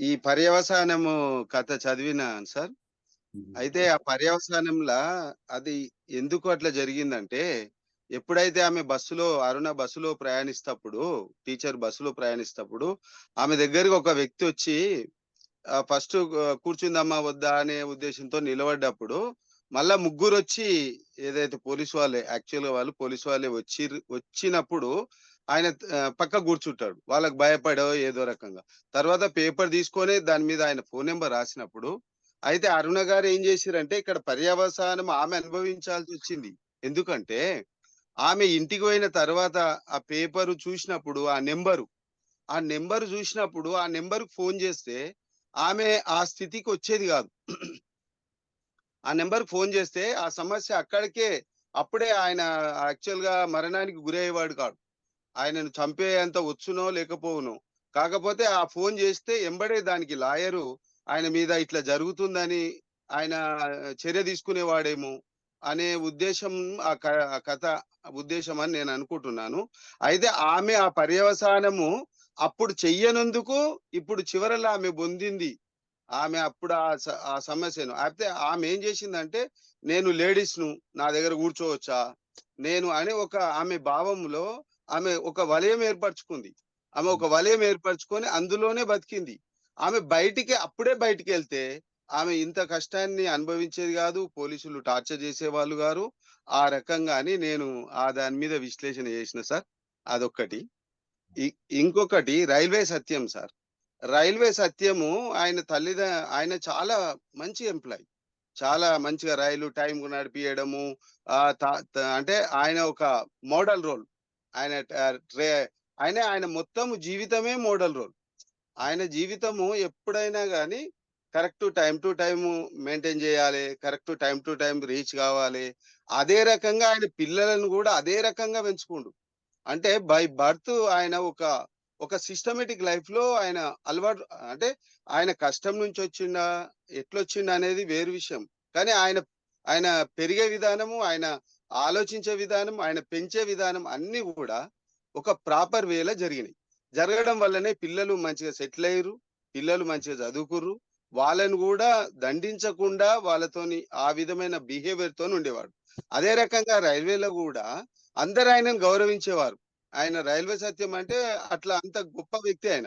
ఈ పర్యవసానము కథ చదివినాను సార్. అయితే ఆ పర్యవసానంలా అది ఎందుకు అట్లా జరిగిందంటే, ఎప్పుడైతే ఆమె బస్సులో అరుణ బస్సులో ప్రయాణిస్తప్పుడు, టీచర్ బస్సులో ప్రయాణిస్తప్పుడు, ఆమె దగ్గరికి ఒక వ్యక్తి వచ్చి ఫస్ట్ కూర్చుందమ్మా వద్దా అనే ఉద్దేశంతో నిలబడ్డప్పుడు, మళ్ళా ముగ్గురొచ్చి ఏదైతే పోలీస్ వాళ్ళే యాక్చువల్‌గా వాళ్ళు పోలీస్ వాళ్ళే వచ్చిర్రు వచ్చినప్పుడు ఆయన పక్క కూర్చుంటాడు. వాళ్ళకి భయపడో ఏదో రకంగా. తర్వాత పేపర్ తీసుకొని దాని మీద ఆయన ఫోన్ నెంబర్ రాసినప్పుడు, అయితే అరుణ గారు ఏం చేశారంటే ఇక్కడ పర్యవసానం ఆమె అనుభవించాల్సి వచ్చింది ఎందుకంటే, ఆమె ఇంటికి పోయిన తర్వాత ఆ పేపరు చూసినప్పుడు ఆ నెంబరు ఆ నెంబరు చూసినప్పుడు ఆ నంబర్‌కి ఫోన్ చేస్తే ఆమె ఆ స్థితికి వచ్చేది కాదు. ఆ నంబర్‌కి ఫోన్ చేస్తే ఆ సమస్య అక్కడికే అప్పుడే ఆయన యాక్చువల్‌గా మరణానికి గురయ్యేవాడు కాడు. ఆయనను చంపేంత వచ్చునో లేకపోవును కాకపోతే ఆ ఫోన్ చేస్తే ఎంబడే దానికి లాయరు ఆయన మీద ఇట్లా జరుగుతుందని ఆయన చర్య తీసుకునేవాడేమో అనే ఉద్దేశం ఆ ఆ కథ ఉద్దేశం అని నేను అనుకుంటున్నాను. అయితే ఆమె ఆ పర్యవసానము అప్పుడు చెయ్యనందుకు ఇప్పుడు చివరలో ఆమె పొందింది. ఆమె అప్పుడు ఆ స ఆ సమస్యను. అయితే ఆమె ఏం చేసిందంటే, నేను లేడీస్‌ను నా దగ్గర కూర్చోవచ్చా? నేను అని ఒక ఆమె భావంలో ఆమె ఒక వలయం ఏర్పరచుకుంది. ఆమె ఒక వలయం ఏర్పరచుకొని అందులోనే బతికింది. ఆమె బయటికి అప్పుడే బయటికెళ్తే ఆమె ఇంత కష్టాన్ని అనుభవించేది కాదు. పోలీసులు టార్చర్ చేసేవాళ్ళు గారు. ఆ రకంగా అని నేను ఆ దాని మీద విశ్లేషణ చేసిన సార్. అదొక్కటి. ఇంకొకటి రైల్వే సత్యం సార్. రైల్వే సత్యము ఆయన తల్లిద ఆయన చాలా మంచి ఎంప్లాయీ. చాలా మంచిగా రైలు టైంకి నడిపియడము అంటే ఆయన ఒక మోడల్ రోల్. ఆయన ఆయన ఆయన మొత్తం జీవితమే మోడల్ రోల్. ఆయన జీవితము ఎప్పుడైనా కానీ correct time to time maintain చేయాలి. Correct time to time reach కావాలి. అదే రకంగా ఆయన పిల్లలను కూడా అదే రకంగా పెంచుకుండు. అంటే బై బర్త్ ఆయన ఒక ఒక సిస్టమేటిక్ లైఫ్లో ఆయన అలవాటు అంటే ఆయన కష్టం నుంచి వచ్చిండా, ఎట్లొచ్చిండు అనేది వేరు విషయం. కానీ ఆయన ఆయన పెరిగే విధానము, ఆయన ఆలోచించే విధానం, ఆయన పెంచే విధానం అన్నీ కూడా ఒక ప్రాపర్ వేలో జరిగినాయి. జరగడం వల్లనే పిల్లలు మంచిగా సెటిల్ అయ్యారు పిల్లలు మంచిగా చదువుకుర్రు. వాళ్ళని కూడా దండించకుండా వాళ్ళతోని ఆ విధమైన బిహేవియర్‌తోని ఉండేవాడు. అదే రకంగా రైల్వేలో కూడా అందరూ ఆయనను గౌరవించేవారు. ఆయన రైల్వే సత్యం అంటే అట్లా అంత గొప్ప వ్యక్తి ఆయన.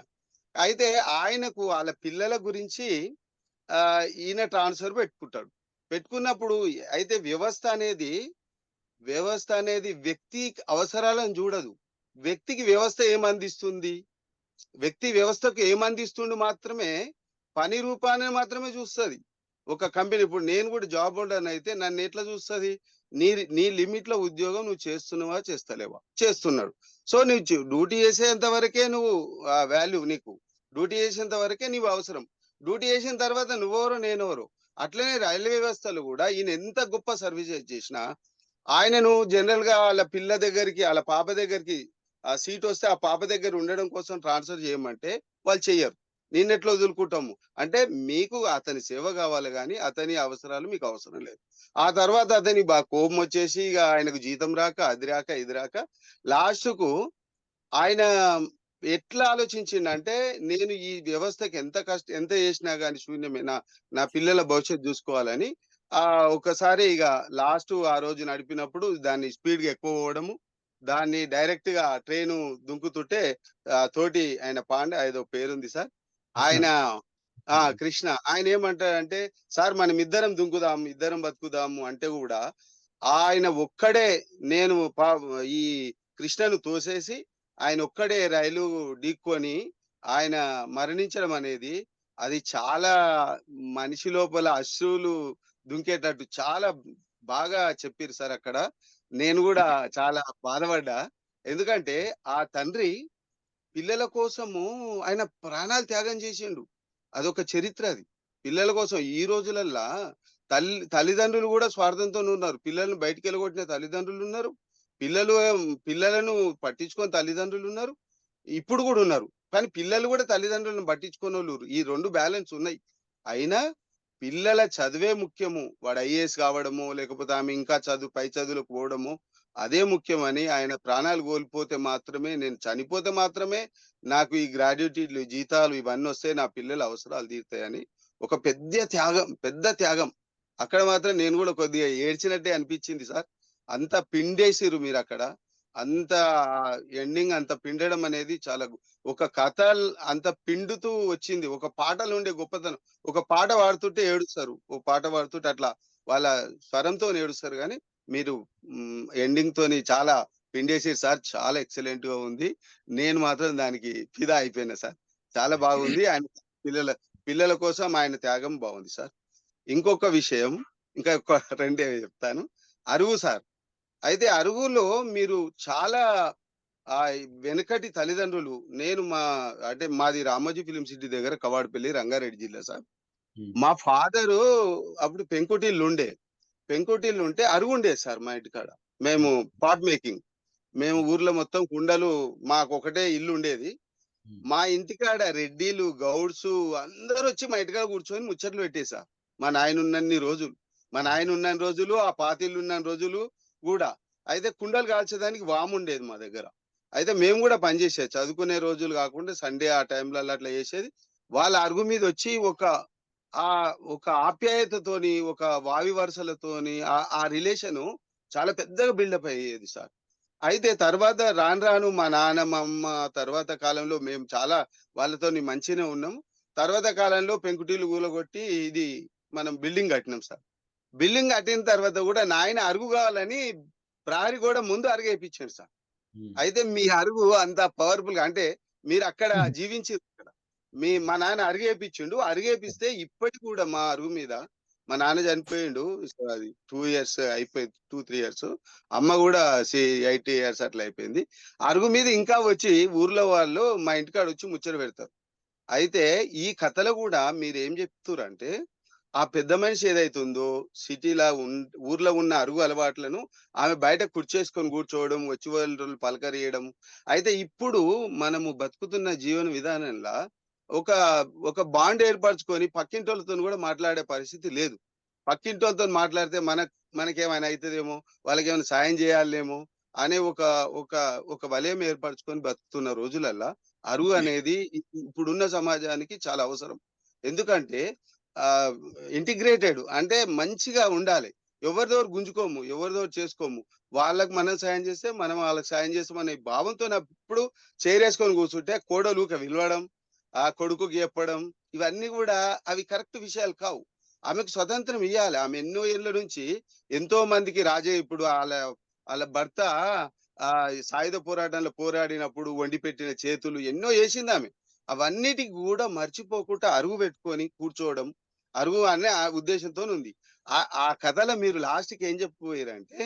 అయితే ఆయనకు వాళ్ళ పిల్లల గురించి ఈయన ట్రాన్స్‌ఫర్ పెట్టుకుంటాడు. పెట్టుకున్నప్పుడు అయితే వ్యవస్థ అనేది, వ్యవస్థ అనేది వ్యక్తి అవసరాలను చూడదు. వ్యక్తికి వ్యవస్థ ఏమందిస్తుంది? వ్యక్తి వ్యవస్థకు ఏమందిస్తుండు మాత్రమే పని రూపాన్ని మాత్రమే చూస్తుంది ఒక కంపెనీ ఇప్పుడు నేను కూడా జాబ్ ఉండను అయితే నన్ను ఎట్లా చూస్తుంది నీ నీ లిమిట్‌లో ఉద్యోగం నువ్వు చేస్తున్నావా? చేస్తలేవా? చేస్తున్నాడు. సో, నువ్వు డ్యూటీ చేసేంత వరకే నువ్వు ఆ వాల్యూ నీకు. డ్యూటీ చేసేంత వరకే నీవు అవసరం. డ్యూటీ చేసిన తర్వాత నువ్వెవరు నేనెవరు అట్లనే రైల్వే వ్యవస్థలు కూడా ఈయన ఎంత గొప్ప సర్వీసెస్ చేసినా, ఆయనను జనరల్‌గా వాళ్ళ పిల్ల దగ్గరికి, వాళ్ళ పాప దగ్గరికి ఆ సీట్ వస్తే ఆ పాప దగ్గర ఉండడం కోసం ట్రాన్స్‌ఫర్ చేయమంటే వాళ్ళు చెయ్యరు. నిన్నెట్లో వదులుకుంటాము. అంటే మీకు అతని సేవ కావాలి కానీ అతని అవసరాలు మీకు అవసరం లేదు. ఆ తర్వాత అతని బాగా కోపం వచ్చేసి ఇక ఆయనకు జీతం రాక, అది రాక, ఇది రాక లాస్ట్‌కు ఆయన ఎట్లా ఆలోచించిండంటే, నేను ఈ వ్యవస్థకి ఎంత కష్ట ఎంత చేసినా కానీ శూన్యమే. నా నా పిల్లల భవిష్యత్తు చూసుకోవాలని ఆహ్, ఒకసారి ఇగ లాస్ట్ ఆ రోజు నడిపినప్పుడు దాన్ని స్పీడ్‌గా ఎక్కువ పోవడము. దాన్ని డైరెక్ట్‌గా ట్రైను దుంకుతుంటే తోటి ఆయన పాండే ఏదో పేరుంది సార్. ఆయన ఆ! కృష్ణ. ఆయన ఏమంటాడంటే, "సార్ మనమిద్దరం దుంకుదాం, ఇద్దరం బతుకుదాము" అంటే కూడా ఆయన ఒక్కడే నేను ఈ కృష్ణను తోసేసి ఆయన ఒక్కడే రైలు ఢీక్కొని ఆయన మరణించడం అనేది అది చాలా మనిషి లోపల అశ్రువులు దుంకేటట్టు చాలా బాగా చెప్పారు సార్ అక్కడ. నేను కూడా చాలా బాధపడ్డా. ఎందుకంటే ఆ తండ్రి పిల్లల కోసము ఆయన ప్రాణాలు త్యాగం చేసిండు. అదొక చరిత్ర అది. పిల్లల కోసం ఈ రోజులల్లా తల్లి తల్లిదండ్రులు కూడా స్వార్థంతో ఉన్నారు పిల్లలను బయటికి వెళ్ళగొట్టిన తల్లిదండ్రులు ఉన్నారు పిల్లలు పిల్లలను పట్టించుకొని తల్లిదండ్రులు ఉన్నారు ఇప్పుడు కూడా ఉన్నారు. కానీ పిల్లలు కూడా తల్లిదండ్రులను పట్టించుకోనోళ్ళు ఈ రెండు బ్యాలెన్స్ ఉన్నాయి. అయినా పిల్లల చదువే ముఖ్యము. వాడు ఐఏఎస్ కావడము లేకపోతే ఆమె ఇంకా చదువు పై చదువులకు పోవడము అదే ముఖ్యమని ఆయన ప్రాణాలు కోల్పోతే మాత్రమే నేను చనిపోతే మాత్రమే నాకు ఈ గ్రాడ్యుటీలు జీతాలు ఇవన్నీ వస్తే నా పిల్లల అవసరాలు తీరుతాయని ఒక పెద్ద త్యాగం పెద్ద త్యాగం. అక్కడ మాత్రం నేను కూడా కొద్దిగా ఏడ్చినట్టే అనిపించింది సార్. అంత పిండేసిరు మీరు అక్కడ అంత ఎండింగ్ అంత పిండడం అనేది చాలా ఒక కథ అంత పిండుతూ వచ్చింది. ఒక పాటలో ఉండే గొప్పతనం. ఒక పాట పాడుతుంటే ఏడుస్తారు. ఓ పాట పాడుతుంటే అట్లా వాళ్ళ స్వరంతో ఏడుస్తారు. కానీ మీరు ఎండింగ్ తోని చాలా పిండేసారు సార్. చాలా ఎక్సలెంట్గా ఉంది. నేను మాత్రం దానికి ఫిదా అయిపోయినా సార్. చాలా బాగుంది. ఆయన పిల్లల పిల్లల కోసం ఆయన త్యాగం బాగుంది సార్. ఇంకొక విషయం ఇంకా ఒక రెండే చెప్తాను. అరువు సార్. అయితే అరువులో మీరు చాలా ఆ వెనకటి తల్లిదండ్రులు నేను మా అంటే మాది రామోజీ ఫిలిం సిటీ దగ్గర కవాడపల్లి రంగారెడ్డి జిల్లా సార్. మా ఫాదరు అప్పుడు పెంకుటిల్లు ఉండే. పెంకుటిల్లు ఉంటే అరువు ఉండేది సార్ మా ఇంటికాడ. మేము పాట్ మేకింగ్. మేము ఊర్లో మొత్తం కుండలు మాకు ఒకటే ఇల్లు ఉండేది. మా ఇంటికాడ రెడ్డిలు గౌడ్స్ అందరూ వచ్చి మా ఇంటికాడ కూర్చొని ముచ్చట్లు పెట్టేసా మా నాయన ఉన్నన్ని రోజులు. మా నాయన ఉన్న రోజులు ఆ పాతిళ్ళు ఉన్న రోజులు కూడా. అయితే కుండలు కాల్చేదానికి వాము ఉండేది మా దగ్గర. అయితే మేము కూడా పనిచేసేది చదువుకునే రోజులు కాకుండా సండే ఆ టైంలో అట్లా చేసేది. వాళ్ళ అరుగు మీద వచ్చి ఒక ఆ ఒక ఆప్యాయతతోని ఒక వావి వరుసలతోని ఆ- రిలేషను రిలేషన్ చాలా పెద్దగా బిల్డప్ అయ్యేది సార్. అయితే తర్వాత రాను రాను మా నాన్న మా అమ్మ తర్వాత కాలంలో మేము చాలా వాళ్ళతో మంచిగానే ఉన్నాము. తర్వాత కాలంలో పెంకుటీలు కూలగొట్టి ఇది మనం బిల్డింగ్ కట్టినాం సార్. బిల్డింగ్ కట్టిన తర్వాత కూడా నాయన అరుగు కావాలని ప్రహరీ కూడా ముందు అరుగు వేయించాడు సార్. అయితే మీ అరుగు అంత పవర్ఫుల్గా అంటే మీరు అక్కడ జీవించి అక్కడ మీ మా నాన్న అరిగేపించిండు అరిగేపిస్తే ఇప్పటికి కూడా మా అరుగు మీద మా నాన్న చనిపోయిండు. సో అది టూ ఇయర్స్ అయిపోయి టూ త్రీ ఇయర్స్ అమ్మ కూడా ఎయిటీ ఇయర్స్ అట్లా అయిపోయింది. అరుగు మీద ఇంకా వచ్చి ఊర్లో వాళ్ళు మా ఇంటికాడ వచ్చి ముచ్చట పెడతారు. అయితే ఈ కథలో కూడా మీరు ఏం చెప్తురంటే ఆ పెద్ద మనిషి ఏదైతుందో సిటీలో ఉన్ ఊర్లో ఉన్న అరుగు అలవాట్లను ఆమె బయట కుర్చేసుకొని కూర్చోవడం వచ్చి వాళ్ళు పలకరియడం అయితే ఇప్పుడు మనము బతుకుతున్న జీవన విధానంలో ఒక ఒక బాండ్ ఏర్పరచుకొని పక్కింటోళ్ళతో కూడా మాట్లాడే పరిస్థితి లేదు. పక్కింటోళ్ళతో మాట్లాడితే మన మనకేమైనా అవుతుందేమో వాళ్ళకి ఏమైనా సాయం చేయాలేమో? అనే ఒక ఒక ఒక వలయం ఏర్పరచుకొని బతుకుతున్న రోజులల్లా అరువు అనేది ఇప్పుడున్న సమాజానికి చాలా అవసరం. ఎందుకంటే ఇంటిగ్రేటెడ్ అంటే మంచిగా ఉండాలి. ఎవరిదోరు గుంజుకోము ఎవరిదో చేసుకోము. వాళ్ళకి మనం సాయం చేస్తే మనం వాళ్ళకి సాయం చేస్తామనే భావంతో ఎప్పుడు చేరేసుకొని కూర్చుంటే కోడలుక విలవడం ఆ కొడుకుకి చెప్పడం ఇవన్నీ కూడా అవి కరెక్ట్ విషయాలు కావు. ఆమెకు స్వతంత్రం ఇవ్వాలి ఆమె ఎన్నో ఏళ్ళ నుంచి ఎంతో మందికి రాజే. ఇప్పుడు వాళ్ళ వాళ్ళ భర్త ఆ సాయుధ పోరాటంలో పోరాడినప్పుడు వండి పెట్టిన చేతులు ఎన్నో వేసింది ఆమె. అవన్నిటికి కూడా మర్చిపోకుండా అరుగు పెట్టుకొని కూర్చోవడం అరుగు అనే ఆ ఉద్దేశంతో ఉంది ఆ ఆ కథలో మీరు లాస్ట్కి ఏం చెప్పబోయారంటే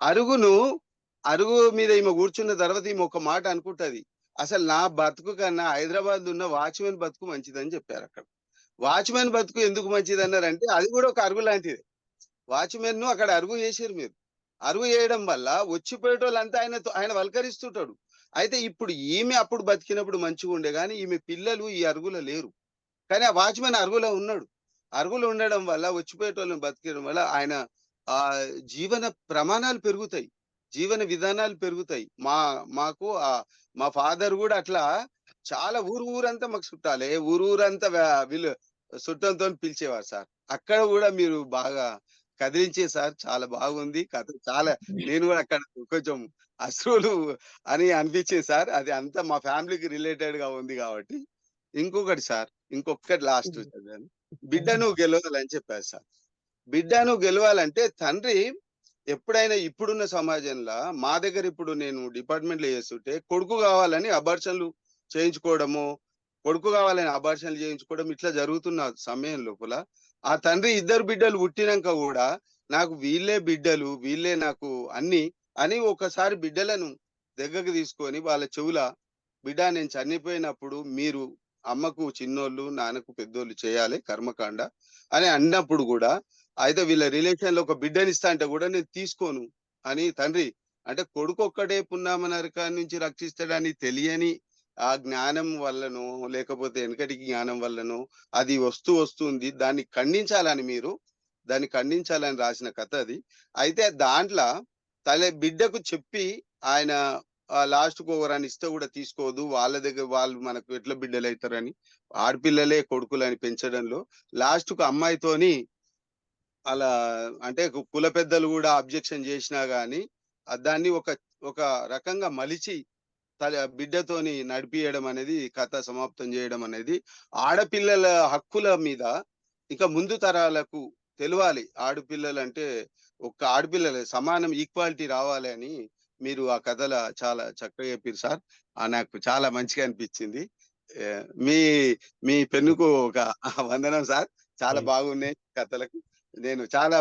అరుగును అరుగు మీద ఈమె కూర్చున్న తర్వాత ఈమె ఒక మాట అనుకుంటది. అసలు నా బతుకు కన్నా హైదరాబాద్ ఉన్న వాచ్మెన్ బతుకు మంచిదని చెప్పారు అక్కడ. వాచ్మెన్ బతుకు ఎందుకు మంచిది అన్నారంటే అది కూడా ఒక అరుగు లాంటిది. వాచ్మెన్ను అక్కడ అరుగు చేసారు మీరు. అరుగు చేయడం వల్ల వచ్చిపోయేటోళ్ళంతా ఆయన ఆయన వల్కరిస్తుంటాడు. అయితే ఇప్పుడు ఈమె అప్పుడు బతికినప్పుడు మంచిగా ఉండే కానీ ఈమె పిల్లలు ఈ అరుగులో లేరు. కానీ ఆ వాచ్మెన్ అరుగులో ఉన్నాడు. అరుగులో ఉండడం వల్ల వచ్చిపోయేటోళ్ళని బతికడం వల్ల ఆయన ఆ జీవన ప్రమాణాలు పెరుగుతాయి. జీవన విధానాలు పెరుగుతాయి. మా మాకు ఆ మా ఫాదర్ కూడా అట్లా చాలా ఊరు ఊరంతా మాకు చుట్టాలే. ఊరు ఊరంతా వీళ్ళు చుట్టంతో పిలిచేవారు సార్. అక్కడ కూడా మీరు బాగా కదిలించే సార్. చాలా బాగుంది. కథ చాలా నేను కూడా అక్కడ కొంచెం అశ్రులు అని అనిపించింది సార్. అది అంతా మా ఫ్యామిలీకి రిలేటెడ్గా ఉంది కాబట్టి. ఇంకొకటి సార్ ఇంకొకటి లాస్ట్ చదివాను. బిడ్డను గెలవాలని చెప్పారు సార్. బిడ్డను గెలవాలంటే తండ్రి ఎప్పుడైనా ఇప్పుడున్న సమాజంలో మా దగ్గర ఇప్పుడు నేను డిపార్ట్మెంట్లో చేస్తుంటే కొడుకు కావాలని అబార్షన్లు చేయించుకోవడము కొడుకు కావాలని అబార్షన్లు చేయించుకోవడం ఇట్లా జరుగుతున్న సమయం లోపల ఆ తండ్రి ఇద్దరు బిడ్డలు పుట్టినాక కూడా నాకు వీళ్ళే బిడ్డలు వీళ్ళే నాకు అన్ని అని ఒకసారి బిడ్డలను దగ్గరకు తీసుకొని వాళ్ళ చెవుల బిడ్డ నేను చనిపోయినప్పుడు మీరు అమ్మకు చిన్నోళ్ళు నాన్నకు పెద్దోళ్ళు చేయాలి కర్మకాండ అని అన్నప్పుడు కూడా అయితే వీళ్ళ రిలేషన్లో ఒక బిడ్డని ఇస్తా అంటే కూడా నేను తీసుకోను. అని తండ్రి అంటే కొడుకు ఒక్కడే పున్నామ నరకాన్ని నుంచి రక్షిస్తాడని తెలియని ఆ జ్ఞానం వల్లనో లేకపోతే వెనకటి జ్ఞానం వల్లనో అది వస్తూ వస్తుంది. దాన్ని ఖండించాలని మీరు దాన్ని ఖండించాలని రాసిన కథ అది. అయితే దాంట్లో తల బిడ్డకు చెప్పి ఆయన లాస్ట్కు ఒకరని ఇస్తే కూడా తీసుకోదు. వాళ్ళ దగ్గర వాళ్ళు మనకు ఎట్లా బిడ్డలు అవుతారని ఆడపిల్లలే కొడుకులని పెంచడంలో లాస్ట్కు అమ్మాయితోని అలా అంటే కుల పెద్దలు కూడా అబ్జెక్షన్ చేసినా కానీ దాన్ని ఒక ఒక రకంగా మలిచి తల బిడ్డతోని నడిపియడం అనేది కథ సమాప్తం చేయడం అనేది ఆడపిల్లల హక్కుల మీద ఇంకా ముందు తరాలకు తెలియాలి ఆడపిల్లలు అంటే ఒక ఆడపిల్లలే సమానం ఈక్వాలిటీ రావాలి అని మీరు ఆ కథల చాలా చక్కగా చెప్పారు సార్. ఆ నాకు చాలా మంచిగా అనిపించింది. మీ మీ పెన్నుకు ఒక వందనం సార్. చాలా. బాగున్నాయి కథలకు. నేను చాలా